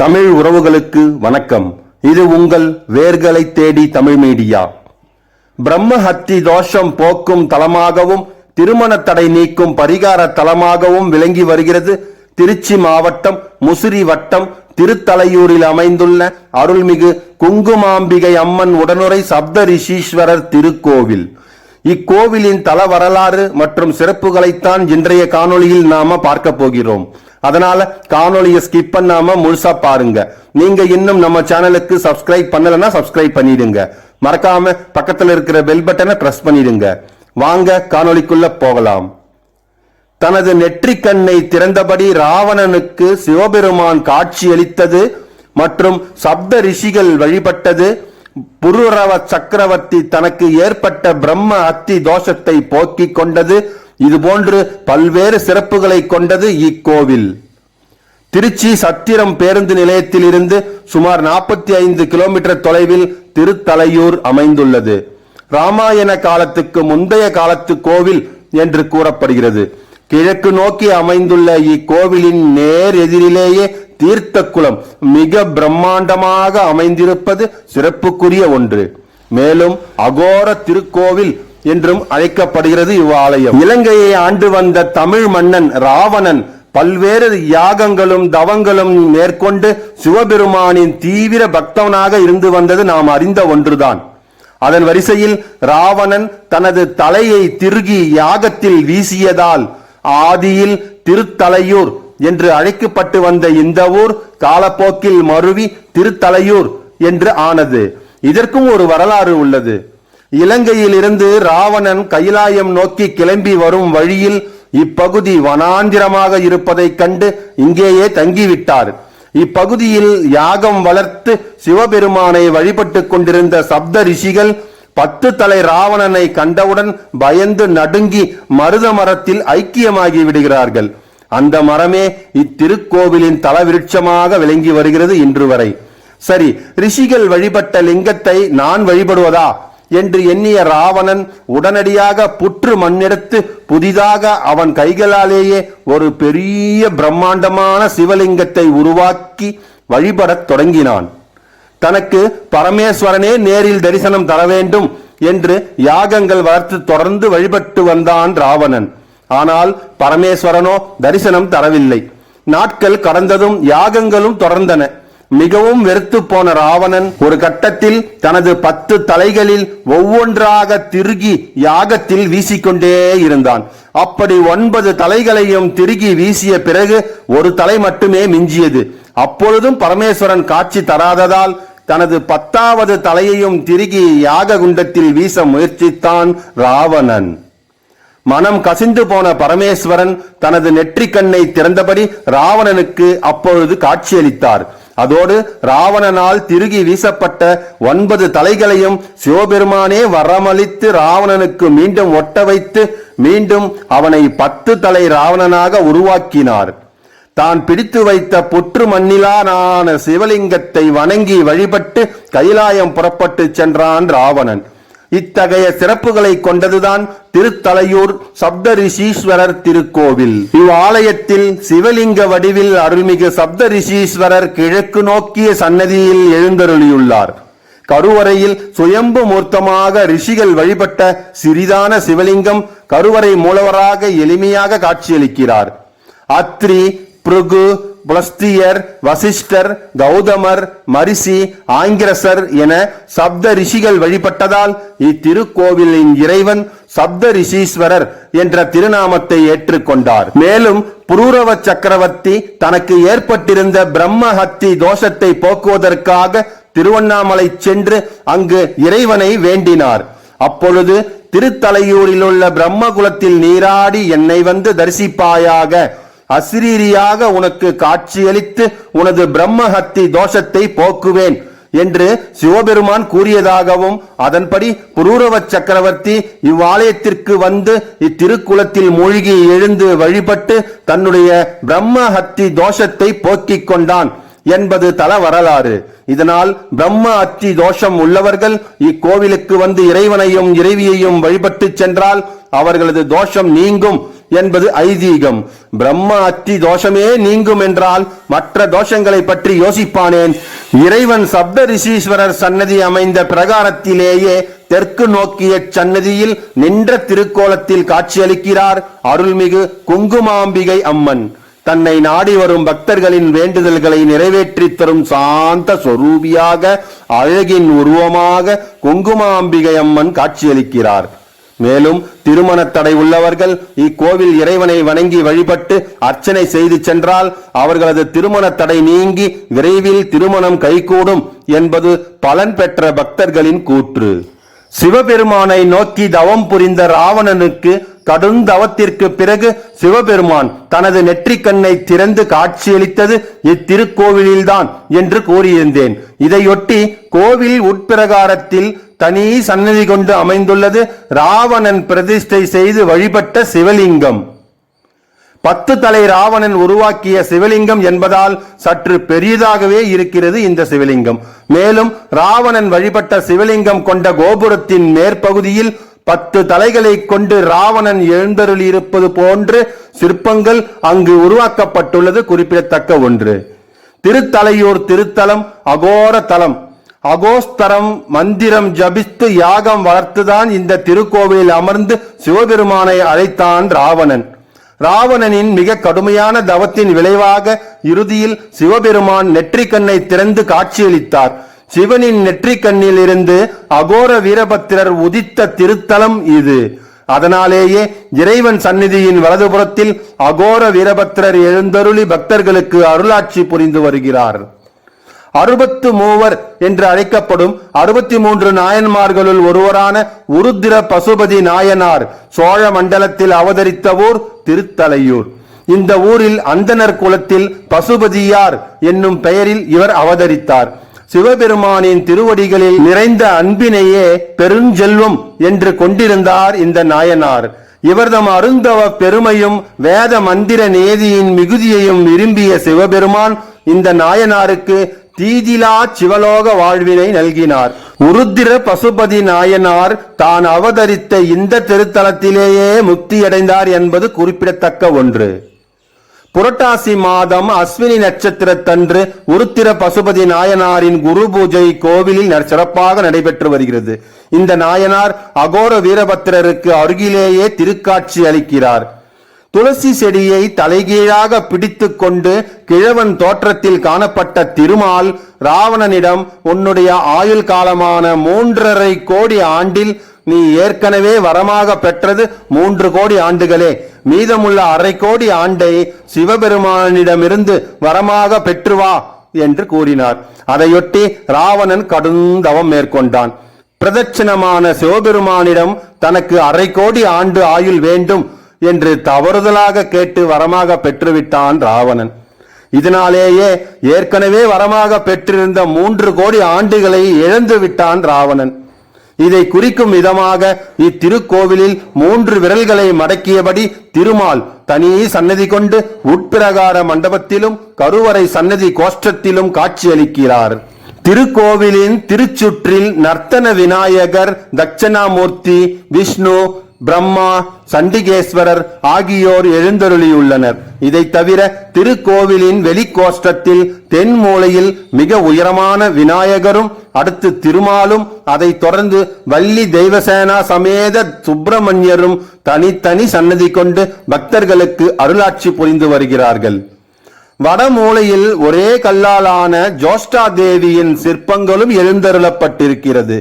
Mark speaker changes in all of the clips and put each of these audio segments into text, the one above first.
Speaker 1: தமிழ் உறவுகளுக்கு வணக்கம். இது உங்கள் வேர்களை தேடி தமிழ் மீடியா. பிரம்ம ஹத்தி தோஷம் போக்கும் தலமாகவும் திருமண தடை நீக்கும் பரிகார தலமாகவும் விளங்கி வருகிறது. திருச்சி மாவட்டம் முசிறி வட்டம் திருத்தலையூரில் அமைந்துள்ள அருள்மிகு குங்குமாம்பிகை அம்மன் உடனுரை சப்த ரிஷீஸ்வரர் திருக்கோவில். இக்கோவிலின் தல வரலாறு மற்றும் சிறப்புகளைத்தான் இன்றைய காணொளியில் நாம பார்க்க போகிறோம். அதனால காணொலியை ஸ்கிப் பண்ணாம முழுசா பாருங்க. நீங்க இன்னும் நம்ம சேனலுக்கு சப்ஸ்கிரைப் பண்ணலன்னா சப்ஸ்கிரைப் பண்ணிடுங்க. மறக்காம பக்கத்துல இருக்கிற பெல் பட்டனை பிரஸ் பண்ணிடுங்க. வாங்க காணொளிக்குள்ள போகலாம். தனது நெற்றிக்கண்ணை திறந்தபடி ராவணனுக்கு சிவபெருமான் காட்சியளித்தது மற்றும் சப்த ரிஷிகள் வழிபட்டது. புருரவ சக்கரவர்த்தி தனக்கு ஏற்பட்ட பிரம்ம அத்தி தோஷத்தை போக்கிக் கொண்டது. இதுபோன்று பல்வேறு சிறப்புகளை கொண்டது இக்கோவில். திருச்சி சத்திரம் பேருந்து நிலையத்தில் இருந்து சுமார் நாற்பத்தி ஐந்து கிலோமீட்டர் தொலைவில் திருத்தலையூர் அமைந்துள்ளது. ராமாயண காலத்துக்கு முந்தைய காலத்து கோவில் என்று கூறப்படுகிறது. கிழக்கு நோக்கி அமைந்துள்ள இக்கோவிலின் நேர் எதிரிலேயே தீர்த்த குளம் மிக பிரம்மாண்டமாக அமைந்திருப்பது சிறப்புக்குரிய ஒன்று. மேலும் அகோர திருக்கோவில் என்றும் அழைக்கப்படுகிறது இவ்வாலயம். இலங்கையை ஆண்டு வந்த தமிழ் மன்னன் ராவணன் பல்வேறு யாகங்களும் தவங்களும் மேற்கொண்டு சிவபெருமானின் தீவிர பக்தவனாக இருந்து வந்தது நாம் அறிந்த ஒன்றுதான். அதன் வரிசையில் ராவணன் தனது தலையை திருகி யாகத்தில் வீசியதால் ஆதியில் திருத்தலையூர் என்று அழைக்கப்பட்டு வந்த இந்த ஊர் காலப்போக்கில் மருவி திருத்தலையூர் என்று ஆனது. இதற்கும் ஒரு வரலாறு உள்ளது. இலங்கையில் இருந்து ராவணன் கைலாயம் நோக்கி கிளம்பி வரும் வழியில் இப்பகுதி வனாந்திரமாக இருப்பதைக் கண்டு இங்கேயே தங்கிவிட்டார். இப்பகுதியில் யாகம் வளர்த்து சிவபெருமானை வழிபட்டு கொண்டிருந்த சப்த ரிஷிகள் பத்து தலை ராவணனை கண்டவுடன் பயந்து நடுங்கி மருத மரத்தில் ஐக்கியமாகி விடுகிறார்கள். அந்த மரமே இத்திருக்கோவிலின் தலவிருட்சமாக விளங்கி வருகிறது இன்று வரை. சரி ரிஷிகள் வழிபட்ட லிங்கத்தை நான் வழிபடுவதா? என்று எண்ணிய ராவணன் உடனடியாக புற்று மண்ணெடுத்து புதிதாக அவன் கைகளாலேயே ஒரு பெரிய பிரம்மாண்டமான சிவலிங்கத்தை உருவாக்கி வழிபடத் தொடங்கினான். தனக்கு பரமேஸ்வரனே நேரில் தரிசனம் தர வேண்டும் என்று யாகங்கள் வளர்த்து தொடர்ந்து வழிபட்டு வந்தான் ராவணன். ஆனால் பரமேஸ்வரனோ தரிசனம் தரவில்லை. நாட்கள் கடந்ததும் யாகங்களும் தொடர்ந்தன. மிகவும் வெறுத்து போன ராவணன் ஒரு கட்டத்தில் தனது பத்து தலைகளில் ஒவ்வொன்றாக திருகி யாகத்தில் வீசிக்கொண்டே இருந்தான். அப்படி ஒன்பது தலைகளையும் திருகி வீசிய பிறகு ஒரு தலை மட்டுமே மிஞ்சியது. அப்பொழுதும் பரமேஸ்வரன் காட்சி தராததால் தனது பத்தாவது தலையையும் திருகி யாக குண்டத்தில் வீச முயற்சித்தான் ராவணன். மனம் கசிந்து போன பரமேஸ்வரன் தனது நெற்றிக் கண்ணை திறந்தபடி ராவணனுக்கு அப்பொழுது காட்சியளித்தார். அதோடு ராவணனால் திருகி வீசப்பட்ட ஒன்பது தலைகளையும் சிவபெருமானே வரமளித்து ராவணனுக்கு மீண்டும் ஒட்ட வைத்து மீண்டும் அவனை பத்து தலை ராவணனாக உருவாக்கினார். தான் பிடித்து வைத்த புற்று மண்ணிலான சிவலிங்கத்தை வணங்கி வழிபட்டு கைலாயம் புறப்பட்டு சென்றான் ராவணன். இத்தகைய சிறப்புகளை கொண்டதுதான் திருத்தலையூர் சப்த ரிஷீஸ்வரர் திருக்கோவில். இவ்வாலயத்தில் சிவலிங்க வடிவில் அருள்மிகு சப்த ரிஷீஸ்வரர் கிழக்கு நோக்கிய சன்னதியில் எழுந்தருளியுள்ளார். கருவறையில் சுயம்பு மூர்த்தமாக ரிஷிகள் வழிபட்ட சிறிதான சிவலிங்கம் கருவறை மூலவராக எளிமையாக காட்சியளிக்கிறார். அத்ரி பிருகு புலஸ்தியர் வசிஷ்டர் கௌதமர் மரிசி ஆங்கிரசர் என சப்த ரிஷிகள் வழிபட்டதால் இத்திருக்கோவிலின் இறைவன் சப்த ரிஷீஸ்வரர் என்ற திருநாமத்தை ஏற்றுக்கொண்டார். மேலும் புரூரவ சக்கரவர்த்தி தனக்கு ஏற்பட்டிருந்த பிரம்மஹத்தி தோஷத்தை போக்குவதற்காக திருவண்ணாமலை சென்று அங்கு இறைவனை வேண்டினார். அப்பொழுது திருத்தலையூரில் உள்ள பிரம்மகுலத்தில் நீராடி என்னை வந்து தரிசிப்பாயாக அசிரீரியாக உனக்கு காட்சியளித்து உனது பிரம்மஹத்தி தோஷத்தை போக்குவேன் என்று சிவபெருமான் கூறியதாகவும் அதன்படி புரூரவ சக்கரவர்த்தி இவ்வாலயத்திற்கு வந்து இத்திருக்குளத்தில் மூழ்கி எழுந்து வழிபட்டு தன்னுடைய பிரம்மஹத்தி தோஷத்தை போக்கிக் கொண்டான் என்பது தல வரலாறு. இதனால் பிரம்ம அத்தி தோஷம் உள்ளவர்கள் இக்கோவிலுக்கு வந்து இறைவனையும் இறைவியையும் வழிபட்டு சென்றால் அவர்களது தோஷம் நீங்கும். என்பது ஐதீகம். பிரம்ம அத்தி தோஷமே நீங்கும் என்றால் மற்ற தோஷங்களை பற்றி யோசிப்பானேன். இறைவன் சப்த ரிஷீஸ்வரர் சன்னதி அமைந்த பிரகாரத்திலேயே தெற்கு நோக்கிய சன்னதியில் நின்ற திருக்கோலத்தில் காட்சியளிக்கிறார் அருள்மிகு குங்குமாம்பிகை அம்மன். தன்னை நாடி வரும் பக்தர்களின் வேண்டுதல்களை நிறைவேற்றி தரும் சாந்த சொரூபியாக அழகின் உருவமாக குங்குமாம்பிகை அம்மன் காட்சியளிக்கிறார். மேலும் திருமண தடை உள்ளவர்கள் இக்கோவில் இறைவனை வணங்கி வழிபட்டு அர்ச்சனை செய்து சென்றால் அவர்களது திருமண தடை நீங்கி விரைவில் திருமணம் கைகூடும் என்பது பலன் பெற்ற பக்தர்களின் கூற்று. சிவபெருமானை நோக்கி தவம் புரிந்த ராவணனுக்கு கடும் தவத்திற்கு பிறகு சிவபெருமான் தனது நெற்றிக்கண்ணை திறந்து காட்சியளித்தது இத்திருக்கோவிலில்தான் என்று கூறியிருந்தேன். இதையொட்டி கோவில் உட்பிரகாரத்தில் தனி சன்னதி கொண்டு அமைந்துள்ளது ராவணன் பிரதிஷ்டை செய்து வழிபட்ட சிவலிங்கம். பத்து தலை ராவணன் உருவாக்கிய சிவலிங்கம் என்பதால் சற்று பெரியதாகவே இருக்கிறது இந்த சிவலிங்கம். மேலும் ராவணன் வழிபட்ட சிவலிங்கம் கொண்ட கோபுரத்தின் மேற்பகுதியில் பத்து தலைகளை கொண்டு ராவணன் எழுந்தருளியிருப்பது போன்று சிற்பங்கள் அங்கு உருவாக்கப்பட்டுள்ளது குறிப்பிடத்தக்க ஒன்று. திருத்தலையூர் திருத்தலம் அகோர தலம். அகோஸ்தரம் மந்திரம் ஜபித்து யாகம் வளர்த்துதான் இந்த திருக்கோவிலில் அமர்ந்து சிவபெருமானை அழைத்தான் ராவணன். ராவணனின் மிக கடுமையான தவத்தின் விளைவாக இறுதியில் சிவபெருமான் நெற்றிக்கண்ணை திறந்து காட்சியளித்தார். சிவனின் நெற்றிக்கண்ணில் இருந்து அகோர வீரபத்திரர் உதித்த திருத்தலம் இது. அதனாலேயே இறைவன் சந்நிதியின் வலதுபுறத்தில் அகோர வீரபத்திரர் எழுந்தருளி பக்தர்களுக்கு அருளாட்சி புரிந்து வருகிறார். அறுபத்து மூவர் என்று அழைக்கப்படும் அறுபத்தி மூன்று நாயன்மார்களுள் ஒருவரான உருத்திர பசுபதி நாயனார் சோழ மண்டலத்தில் அவதரித்த ஊர் திருத்தலையூர். இந்த ஊரில் அந்தனர் குலத்தில் பசுபதியார் என்னும் பெயரில் இவர் அவதரித்தார். சிவபெருமானின் திருவடிகளில் நிறைந்த அன்பினையே பெருஞ்செல்வம் என்று கொண்டிருந்தார் இந்த நாயனார். இவர்தம் அருந்தவ பெருமையும் வேத மந்திர நேதியின் மிகுதியையும் விரும்பிய சிவபெருமான் இந்த நாயனாருக்கு தீதிலா சிவலோக வாழ்வினை நல்கினார். உருத்திர பசுபதி நாயனார் தான் அவதரித்த இந்த திருத்தலத்திலேயே முக்தியடைந்தார் என்பது குறிப்பிடத்தக்க ஒன்று. புரட்டாசி மாதம் அஸ்வினி நட்சத்திரத்தன்று உருத்திர பசுபதி நாயனாரின் குரு பூஜை கோவிலில் ந- சிறப்பாக நடைபெற்று வருகிறது. இந்த நாயனார் அகோர வீரபத்திரருக்கு அருகிலேயே திருக்காட்சி அளிக்கிறார். துளசி செடியை தலைகீழாக பிடித்து கொண்டு கிழவன் தோற்றத்தில் காணப்பட்ட திருமால் ராவணனிடம் உன்னுடைய ஆயுள் காலமான மூன்றரை கோடி ஆண்டில் நீ ஏற்கனவே வரமாக பெற்றது மூன்று கோடி ஆண்டுகளே. மீதமுள்ள அரை கோடி ஆண்டை சிவபெருமானிடமிருந்து வரமாக பெற்று வா என்று கூறினார். அதையொட்டி ராவணன் கடும் தவம் மேற்கொண்டான். பிரதட்சிணமான சிவபெருமானிடம் தனக்கு அரை கோடி ஆண்டு ஆயுள் வேண்டும் என்று தவறுதலாக கேட்டு வரமாக பெற்றுவிட்டான் ராவணன். இதனாலேயே ஏற்கனவே வரமாக பெற்றிருந்த மூன்று கோடி ஆண்டுகளை இழந்து விட்டான் ராவணன். இதை குறிக்கும் விதமாக இத்திருக்கோவிலில் மூன்று விரல்களை மடக்கியபடி திருமால் தனி சன்னதி கொண்டு உட்பிரகார மண்டபத்திலும் கருவறை சன்னதி கோஷ்டத்திலும் காட்சியளிக்கிறார். திருக்கோவிலின் திருச்சுற்றில் நர்த்தன விநாயகர் தட்சணாமூர்த்தி விஷ்ணு பிரம்மா சண்டிகேஸ்வரர் ஆகியோர் எழுந்தருளியுள்ளனர். இதை தவிர திருக்கோவிலின் வெளிக்கோஷ்டத்தில் தென் மூலையில் மிக உயரமான விநாயகரும் அடுத்து திருமாலும் அதைத் தொடர்ந்து வள்ளி தெய்வசேனா சமேத சுப்பிரமணியரும் தனித்தனி சன்னதி கொண்டு பக்தர்களுக்கு அருளாட்சி புரிந்து வருகிறார்கள். வடமூலையில் ஒரே கல்லாலான ஜோஷ்டா தேவியின் சிற்பங்களும் எழுந்தருளப்பட்டிருக்கிறது.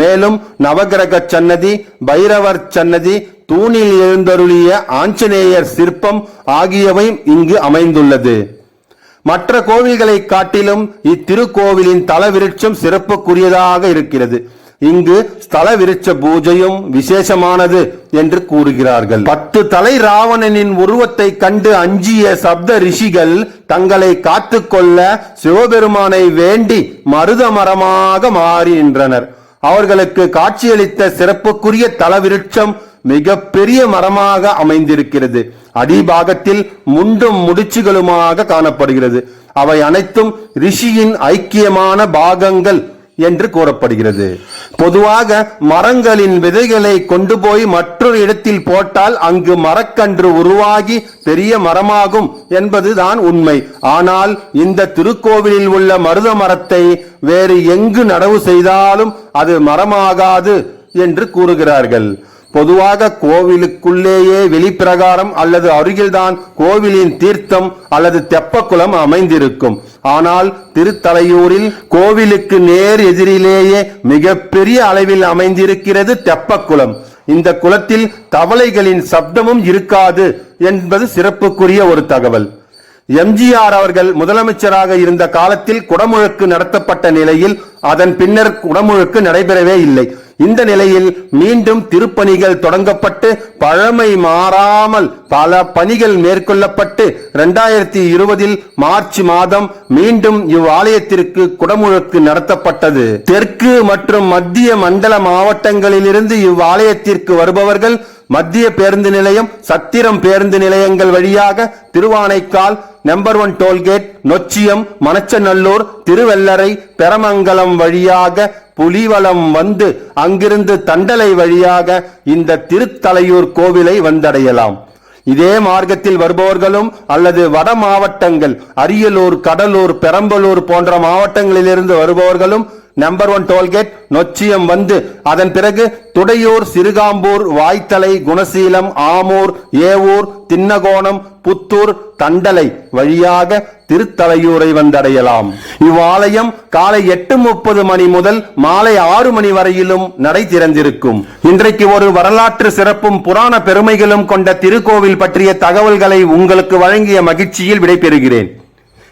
Speaker 1: மேலும் நவகிரக சன்னதி பைரவர் சன்னதி தூணில் எழுந்தருளிய ஆஞ்சநேயர் சிற்பம் ஆகியவையும் இங்கு அமைந்துள்ளது. மற்ற கோவில்களை காட்டிலும் இத்திருக்கோவிலின் தல விருட்சம் சிறப்புக்குரியதாக இருக்கிறது. இங்கு ஸ்தல விருட்ச பூஜையும் விசேஷமானது என்று கூறுகிறார்கள். பத்து தலை ராவணனின் உருவத்தை கண்டு அஞ்சிய சப்த ரிஷிகள் தங்களை காத்துக்கொள்ள சிவபெருமானை வேண்டி மருத மரமாக மாறி நின்றனர் அவர்களுக்கு காட்சியளித்த சிறப்புக்குரிய தலவிருட்சம் மிக பெரிய மரமாக அமைந்திருக்கிறது. அடிபாகத்தில் முண்டும் முடிச்சுகளுமாக காணப்படுகிறது. அவை அனைத்தும் ரிஷியின் ஐக்கியமான பாகங்கள். என்று கூறப்படுகிறது. பொதுவாக மரங்களின் விதைகளை கொண்டு போய் மற்றொரு இடத்தில் போட்டால் அங்கு மரக்கன்று உருவாகி பெரிய மரமாகும் என்பதுதான் உண்மை. ஆனால் இந்த திருக்கோவிலில் உள்ள மருத மரத்தை வேறு எங்கு நடவு செய்தாலும் அது மரமாகாது என்று கூறுகிறார்கள். பொதுவாக கோவிலுக்குள்ளேயே வெளிப்பிரகாரம் அல்லது அருகில்தான் கோவிலின் தீர்த்தம் அல்லது தெப்பக்குளம் அமைந்திருக்கும். ஆனால் திருத்தலையூரில் கோவிலுக்கு நேர் எதிரிலேயே மிகப்பெரிய அளவில் அமைந்திருக்கிறது தெப்பக்குளம். இந்த குளத்தில் தவளைகளின் சப்தமும் இருக்காது என்பது சிறப்புக்குரிய ஒரு தகவல். எம்ஜிஆர் அவர்கள் முதலமைச்சராக இருந்த காலத்தில் குடமுழுக்கு நடத்தப்பட்ட நிலையில் அதன் பின்னர் குடமுழுக்கு நடைபெறவே இல்லை. இந்த நிலையில் மீண்டும் திருப்பணிகள் தொடங்கப்பட்டு பழமை மாறாமல் பல பணிகள் மேற்கொள்ளப்பட்டு இரண்டாயிரத்தி இருபதில் மார்ச் மாதம் மீண்டும் இவ்வாலயத்திற்கு குடமுழுக்கு நடத்தப்பட்டது. தெற்கு மற்றும் மத்திய மண்டல மாவட்டங்களிலிருந்து இவ்வாலயத்திற்கு வருபவர்கள் மத்திய பேருந்து நிலையம் சத்திரம் பேருந்து நிலையங்கள் வழியாக Thiruvanaikoil number one tollgate Nochiyam Manachanallur Thiruvellarai Peramangalam வழியாக புலிவலம் வந்து அங்கிருந்து தண்டலை வழியாக இந்த திருத்தலையூர் கோவிலை வந்தடையலாம். இதே மார்க்கத்தில் வருபவர்களும் அல்லது வட மாவட்டங்கள் அரியலூர் கடலூர் பெரம்பலூர் போன்ற மாவட்டங்களிலிருந்து வருபவர்களும் நம்பர் ஒன் டோல்கேட் நொச்சியம் வந்து. அதன் பிறகு துடையூர் சிறுகாம்பூர் வாய்த்தலை குணசீலம் ஆமூர் ஏவூர் தின்னகோணம் புத்தூர் தண்டலை வழியாக திருத்தலையூரை வந்தடையலாம். இவ்வாலயம் காலை எட்டு முப்பது மணி முதல் மாலை ஆறு மணி வரையிலும் நடை திறந்திருக்கும். இன்றைக்கு ஒரு வரலாற்று சிறப்பும் புராண பெருமைகளும் கொண்ட திருக்கோவில் பற்றிய தகவல்களை உங்களுக்கு வழங்கிய மகிழ்ச்சியில் விடைபெறுகிறேன்.